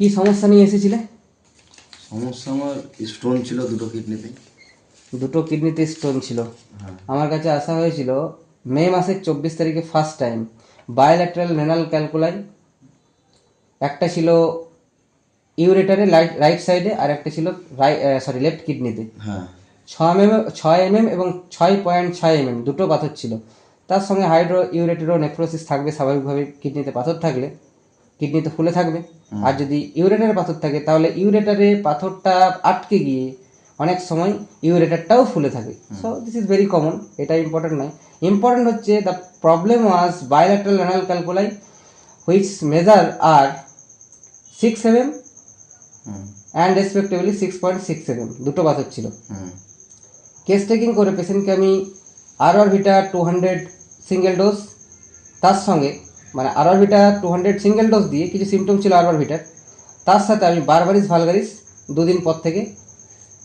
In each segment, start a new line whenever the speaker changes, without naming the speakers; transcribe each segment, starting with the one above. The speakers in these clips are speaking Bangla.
কি সমস্যা নিয়ে এসেছিলে?
সমস্যা আমার স্টোন ছিল দুটো কিডনিতে
দুটো কিডনিতে স্টোন ছিল।
হ্যাঁ।
আমার কাছে আসা হয়েছিল মে মাসের চব্বিশ তারিখে first time bilateral renal calculi একটা ছিল ইউরেটারে রাইট সাইডে আর একটা ছিল সরি লেফট কিডনিতে
হ্যাঁ।
ছয় এম ছয় এমএম এবং ছয় পয়েন্ট ছয় এম এম দুটো পাথর ছিল। তার সঙ্গে হাইড্রো ইউরেটেরো নেফ্রোসিস থাকবে স্বাভাবিকভাবে কিডনিতে পাথর থাকলে। কিডনিতে ফুলে থাকবে। আর যদি ইউরেটারে পাথর থাকে তাহলে ইউরেটারে পাথরটা আটকে গিয়ে অনেক সময় ইউরেটারটাও ফুলে থাকে। So this is very common এটা ইম্পর্টেন্ট নয়। ইম্পর্টেন্ট হচ্ছে the problem was bilateral renal calculi which measure are six
seven
and respectively six point six mm দুটো পাথর ছিল। কেস টেকিং করে পেশেন্টকে আমি R R vita two hundred single dose তার সঙ্গে মানে RR vita two hundred single dose দিয়ে কিছু সিমটম ছিল আরআর ভিটার তার সাথে আমি বারবারিস ভালগারিস দুদিন পর থেকে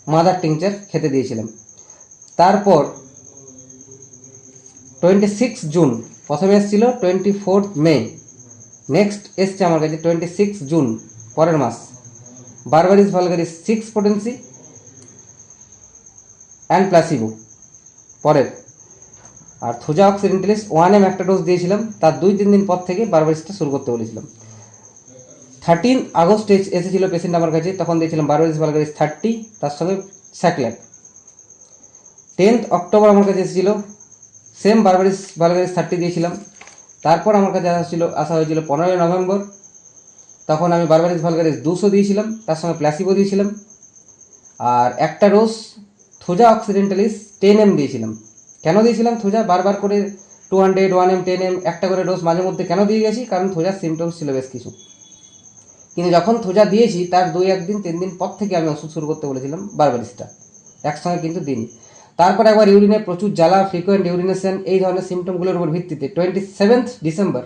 মাদার টিংচার খেতে দিয়েছিলাম। তারপর টোয়েন্টি সিক্স জুন প্রথমে এসেছিল টোয়েন্টি ফোর্থ মে নেক্সট এসছে আমার কাছে টোয়েন্টি সিক্স জুন পরের মাস। Berberis vulgaris six potency and placebo পরের। আর থুজা অক্সিডেন্টালিস ওয়ান এম একটা ডোজ দিয়েছিলাম, তার দুই তিন দিন পর থেকে বারবারিসটা শুরু করতে বলেছিলাম। থার্টিন আগস্ট এসেছিল পেশেন্ট আমার কাছে, তখন দিয়েছিলাম বারবারিস ভালগারিস থার্টি তার সঙ্গে স্যাকল্যাপ টেন্থ অক্টোবর আমার কাছে এসেছিল সেম বারবারিস ভালগারিস থার্টি দিয়েছিলাম। তারপর আমার কাছে আসা ছিল আসা হয়েছিল পনেরোই নভেম্বর। তখন আমি বারবারিস ভালগারিস দুশো দিয়েছিলাম, তার সঙ্গে প্লাসিবো দিয়েছিলাম। আর একটা dose thuja occidentalis ten M দিয়েছিলাম। কেন দিয়েছিলাম? থোজা বারবার করে two hundred one M ten M একটা করে ডোজ মাঝে মধ্যে কেন দিয়ে গেছি? কারণ থোজার সিমটমস ছিল বেশ কিছু। কিন্তু যখন থোজা দিয়েছি, তার দুই একদিন, তিন দিন পর থেকে আমি ওষুধ শুরু করতে বলেছিলাম বারবারিসটা। একসঙ্গে কিন্তু দিন তারপর একবার ইউরিনে প্রচুর জ্বালা ফ্রিকোয়েন্ট ইউরিনেশন এই ধরনের সিমটমগুলোর উপর ভিত্তিতে twenty seventh December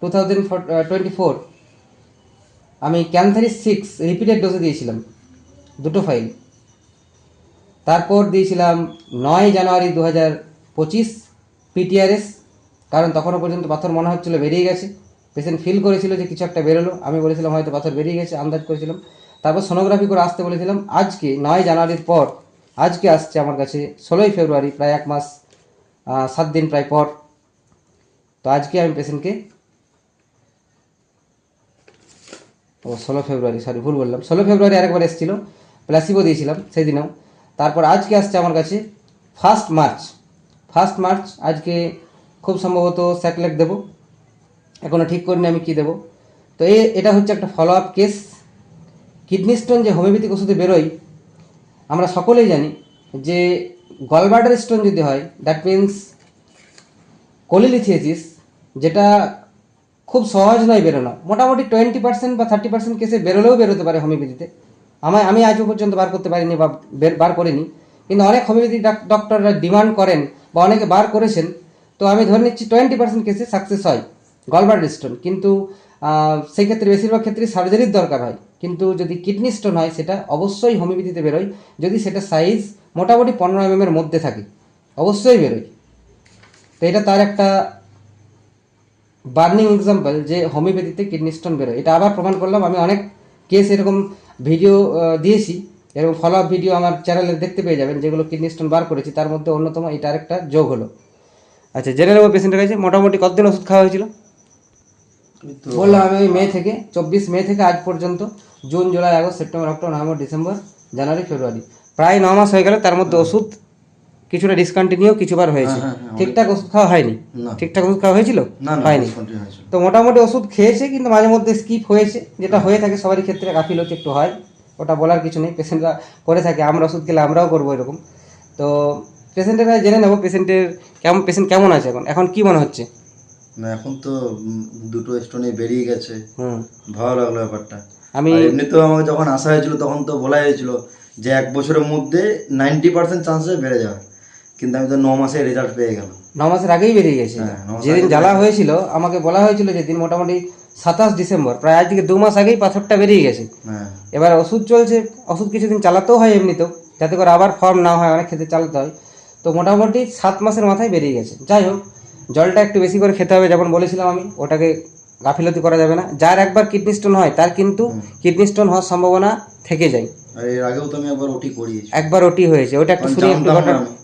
two thousand twenty four আমি ক্যান্থারিস সিক্স রিপিটেড ডোজে দিয়েছিলাম, দুটো ফাইল তারপর দিয়েছিলাম নয় জানুয়ারি দু হাজার পঁচিশ পিটিআরএস কারণ তখনও পর্যন্ত পাথর মনে হচ্ছিল বেরিয়ে গেছে। পেশেন্ট ফিল করেছিল যে কিছু একটা বেরোলো। আমি বলেছিলাম হয়তো পাথর বেরিয়ে গেছে, আন্দাজ করেছিলাম। তারপর সোনোগ্রাফি করে আসতে বলেছিলাম, আজকে, নয় জানুয়ারির পর, আজকে আসছে আমার কাছে ষোলোই ফেব্রুয়ারি, প্রায় এক মাস সাত দিন প্রায় পর। তো আজকে আমি পেশেন্টকে ও ষোলো ফেব্রুয়ারি সরি ভুল বললাম। ষোলো ফেব্রুয়ারি আরেকবার এসেছিল প্লাসিবো দিয়েছিলাম সেই দিনেও তারপর আজকে আসছে আমার কাছে ফার্স্ট মার্চ ফার্স্ট মার্চ, আজকে খুব সম্ভবত স্যাটেলাইট দেবো। এখনও ঠিক করিনি আমি কী দেবো। তো এ, এটা হচ্ছে একটা follow up case kidney stone যে হোমিওপ্যাথিক ওষুধে বেরোয়, আমরা সকলেই জানি যে গলবার্ডার স্টোন যদি হয় দ্যাট মিন্স কোলিলিথিয়েসিস যেটা খুব সহজ নয় বেরোনো। মোটামুটি টোয়েন্টি পার্সেন্ট বা থার্টি পার্সেন্ট কেসে বেরোলেও বেরোতে পারে হোমিওপ্যাথিতে। আমায়, আমি আজও পর্যন্ত বার করতে পারিনি বা বার করিনি। কিন্তু অনেক হোমিওপ্যাথি ডক্টররা ডিমান্ড করেন বা অনেকে বার করেছেন তো আমি ধরে নিচ্ছি টোয়েন্টি পার্সেন্ট কেসে সাকসেস হয় গলবার স্টোন কিন্তু আহ, সেই ক্ষেত্রে বেশিরভাগ ক্ষেত্রে সার্জারির দরকার হয়। কিন্তু যদি কিডনি স্টোন হয় সেটা অবশ্যই হোমিওপ্যাথিতে বেরোয়। যদি সেটা সাইজ মোটামুটি পনেরো এম এর মধ্যে থাকে অবশ্যই বেরোয়। তো এটা তার একটা বার্নিং এক্সাম্পল যে হোমিওপ্যাথিতে কিডনি স্টোন বেরোয়। এটা আবার প্রমাণ করলাম আমি অনেক কেস এরকম ভিডিও দিয়েছি। এরকম ফলো আপ ভিডিও আমার চ্যানেলে দেখতে পেয়ে যাবেন যেগুলো কিডনি স্টোন বার করেছি তার মধ্যে অন্যতম এটা আরেকটা যোগ হলো। আচ্ছা জেনে নেব পেশেন্টের কাছে মোটামুটি কতদিন ওষুধ খাওয়া হয়েছিল? বললাম আমি ওই মে থেকে চব্বিশ মে থেকে আজ পর্যন্ত June July August September October November December January February. প্রায় ন মাস হয়ে গেল তার মধ্যে ওষুধ কিছুটা ডিসকন্টিনিউ কিছুবার হয়েছে।
হ্যাঁ, হ্যাঁ,
ঠিকঠাক ওষুধ খাওয়া হয়নি? ঠিকঠাক ওষুধ খাওয়া হয়েছিল? হয়নি। তো মোটামুটি ওষুধ খেয়েছে কিন্তু মাঝে মধ্যে স্কিপ হয়েছে যেটা হয়ে থাকে সবারই ক্ষেত্রে গাফিলতি একটু হয়। ওটা বলার কিছু নেই। পেশেন্টরা করে থাকে আমরা ওষুধ খেলে আমরাও করব এরকম। তো পেশেন্টের জেনে নেব পেশেন্টের কেমন পেশেন্ট কেমন আছে এখন? এখন কি মনে হচ্ছে?
না এখন তো দুটো স্টোনে বেরিয়ে গেছে।
হুম।
ভালো লাগল ব্যাপারটা।
আমি
আর এমনিতেও আমাকে যখন আসা হয়েছিল তখন তো বলা হয়েছিল যে এক বছরের মধ্যে নাইনটি পার্সেন্ট চান্সে বেড়ে যাবে। কিন্তু আমি তো ন মাসে রেজাল্ট পেয়ে গেলাম।
ন মাসের আগেই বেরিয়ে গেছে।
হ্যাঁ,
যেদিন জ্বালা হয়েছিল আমাকে বলা হয়েছিল যেদিন মোটামুটি সাতাশ ডিসেম্বর প্রায় আজ থেকে দু মাস আগেই পাথরটা বেরিয়ে গেছে।
হ্যাঁ।
এবার ওষুধ চলছে ওষুধ কিছুদিন চালাতেও হয় এমনিতেও যাতে করে আবার ফর্ম না হয় অনেক ক্ষেত্রে চালাতে হয়। তো মোটামুটি সাত মাসের মাথায় বেরিয়ে গেছে। যাই হোক জলটা একটু বেশি করে খেতে হবে যেমন বলেছিলাম আমি ওটাকে গাফিলতি করা যাবে না। যার একবার কিডনি স্টোন হয় তার কিন্তু কিডনি স্টোন হওয়ার সম্ভাবনা থেকে যায়।
এর আগেও তো আমি একবার ওটি করিয়েছি।
একবার ওটি হয়েছে ওটা একটু শুনি একটু।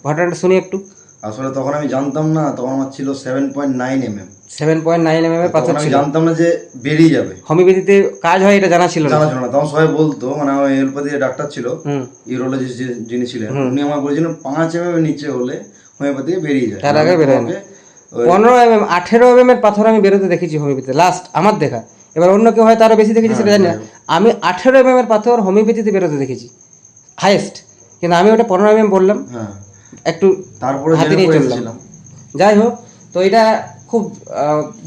ঘটনাটা শুনি একটু।
আসলে তখন আমি জানতাম না তখন আমার ছিল seven point nine M M
seven point nine M M
এর
পাথর ছিল।
জানতাম না যে বেরিয়ে যাবে।
হোমিওপ্যাথিতে কাজ হয় এটা জানা ছিল না।
জানা ছিল না তখন সবাই বলতো মানে আমার এলোপ্যাথি ডাক্তার ছিল ইউরোলজিস্ট যিনি ছিলেন উনি আমার বলেছিলেন পাঁচ এম এর নিচে হলে হোমিওপ্যাথি বেরিয়ে যায়।
তার আগে বেরোয় না। পনেরো এম এম আঠেরো এম এম এর পাথর আমি বেরোতে দেখেছি হোমিওপ্যাথিতে লাস্ট আমার দেখা। এবার অন্য কেউ হয়তো আরও বেশি দেখেছি সেটা জানি না। আমি আঠেরো এম এম এর পাথর হোমিওপ্যাথিতে বেরোতে দেখেছি হাইয়েস্ট কিন্তু আমি ওটা পনেরো এম এম বললাম
হ্যাঁ।
একটু
তারপরে
হাতে নিয়ে চললাম। যাই হোক তো এটা খুব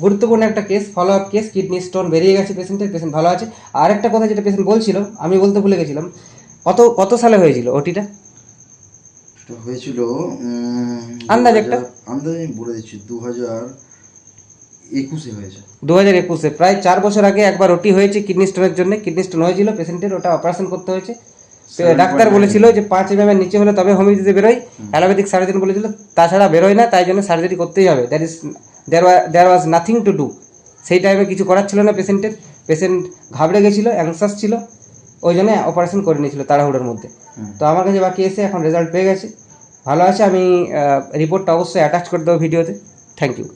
গুরুত্বপূর্ণ একটা case follow up case kidney stone বেরিয়ে গেছে পেশেন্টের পেশেন্ট ভালো আছে। আর একটা কথা যেটা পেশেন্ট বলছিল আমি বলতে ভুলে গেছিলাম কত কত সালে হয়েছিল ওটিটা?
হয়েছিল
আন্দাজ
2000
একটা?
আন্দাজ আমি বলে দিচ্ছি দু হাজার একুশে হয়েছে।
দু হাজার একুশে প্রায় চার বছর আগে একবার ওটি হয়েছে কিডনি স্টোনের জন্য কিডনি স্টোন হয়েছিল পেশেন্টের ওটা অপারেশন করতে হয়েছে। ডাক্তার বলেছিল যে পাঁচ এম এর নিচে হলে তবে হোমিওপ্যাথিতে বেরোয় অ্যালোপ্যাথিক সার্জন বলেছিল তাছাড়া বেরোয় না তাই জন্য সার্জারি করতেই হবে। That is there there was nothing to do সেই টাইমে কিছু করার ছিল না পেশেন্টের পেশেন্ট ঘাবড়ে গেছিল অ্যাংসাস ছিল। ওই জন্য অপারেশন করে নিয়েছিল তাড়াহুড়োর মধ্যে। তো আমার কাছে বাকি এসে এখন রেজাল্ট পেয়ে গেছে। ভালো আছে আমি রিপোর্টটা অবশ্যই অ্যাটাচ করে দেবো ভিডিওতে। Thank you